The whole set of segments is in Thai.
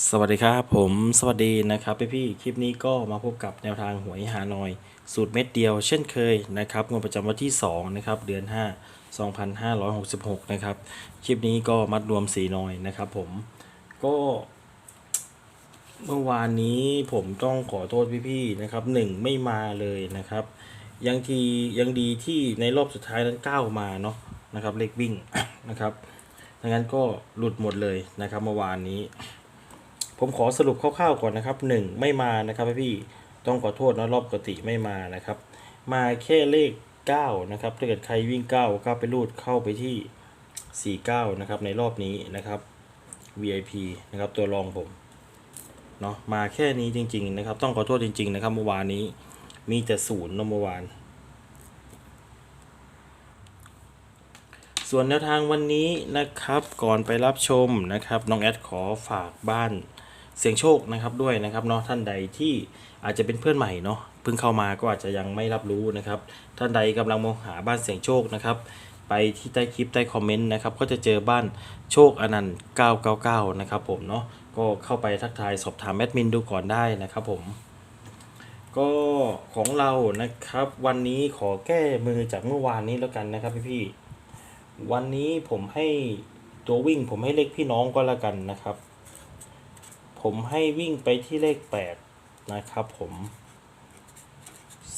สวัสดีครับผมสวัสดีนะครับพี่พี่คลิปนี้ก็มาพบกับแนวทางหวยฮาหน่อย สูตรเม็ดเดียวเช่นเคยนะครับงวดประจำวันที่2นะครับเดือน 5 2566 นะครับ คลิปนี้ก็มัดรวมสีนอยนะครับผมก็เมื่อวานนี้ผมต้องขอโทษพี่ๆนะครับหนึ่งไม่มาเลยนะครับ ยังทียังดีที่ในรอบสุดท้ายนั้นก้ามาเนาะนะครับเลขวิ่งนะครับดังนั้นก็หลุดหมดเลยนะครับเมื่อวานนี้ ผมขอสรุปคร่าวๆก่อนนะครับหนึ่งไม่มานะครับพี่ต้องขอโทษนะรอบปกติไม่มานะครับ มาแค่เลข 9 นะครับถ้าเกิดใครวิ่ง 9ก้าวไปรูดเข้าไปที่ 49 นะครับในรอบนี้นะครับ VIP นะครับตัวรองผมเนาะมาแค่นี้จริง ๆ นะครับ ต้องขอโทษจริง ๆ นะครับเมื่อวานนี้มีแต่ศูนย์เมื่อวาน ส่วนแนวทางวันนี้นะครับก่อนไปรับชมนะครับน้องแอดขอฝากบ้าน เสียงโชคนะครับด้วยนะครับเนาะท่านใดที่อาจจะเป็นเพื่อนใหม่เนาะเพิ่งเข้ามาก็อาจจะยังไม่รับรู้นะครับ ท่านใดกำลังมองหาบ้านเสียงโชคนะครับ ไปที่ใต้คลิปใต้คอมเมนต์นะครับก็จะเจอบ้านโชคอนันต์999 นะครับผมเนาะก็เข้าไปทักทายสอบถามแอดมินดูก่อนได้นะครับผมก็ของเรานะครับ วันนี้ขอแก้มือจากเมื่อวานนี้แล้วกันนะครับพี่ๆวันนี้ผมให้ตัววิ่งผมให้เลขพี่น้องก็แล้วกันนะครับ ผมให้วิ่งไปที่เลขแปดนะครับผม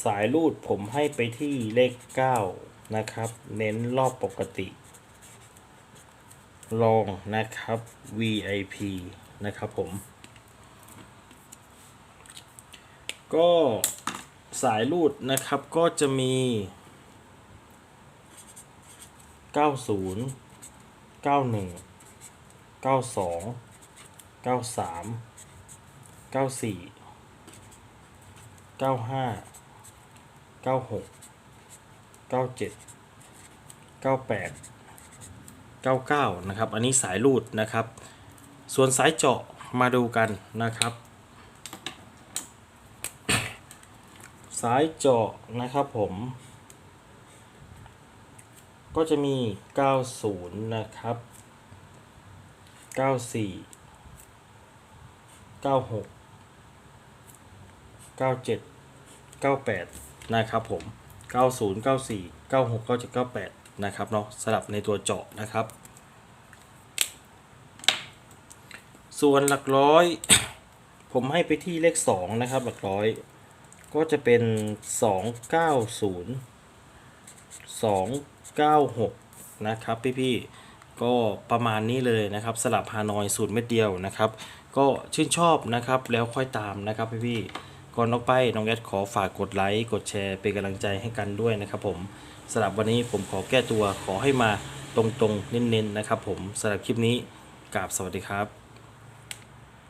สายรูดผมให้ไปที่เลขเก้านะครับ เน้นรอบปกติ ลองนะครับ VIP นะครับผม ก็สายรูดนะครับก็จะมี 90 91 92 93 94 95 96 97 98 99นะครับ อันนี้สายรูดนะครับ ส่วนสายเจาะมาดูกันนะครับ สายเจาะนะครับผม ก็จะมี 90 นะครับ 94 96 97 98นะครับผม90 94 96 97 98นะครับเนาะสลับในตัวเจาะนะครับ ส่วนหลักร้อย ผมให้ไปที่เลข2นะครับ หลักร้อยก็จะเป็น290 296นะครับพี่ๆ ก็ประมาณนี้เลยนะครับสลับฮานอยสูตรเม็ดเดียวนะครับ ก็ชื่นชอบนะครับแล้วค่อยตามนะครับพี่ๆก่อนออกไปน้องแอดขอฝากกดไลค์กดแชร์เป็นกำลังใจให้กันด้วยนะครับผมสำหรับวันนี้ผมขอแก้ตัวขอให้มาตรงๆเน้นๆนะครับผมสำหรับคลิปนี้กราบสวัสดีครับ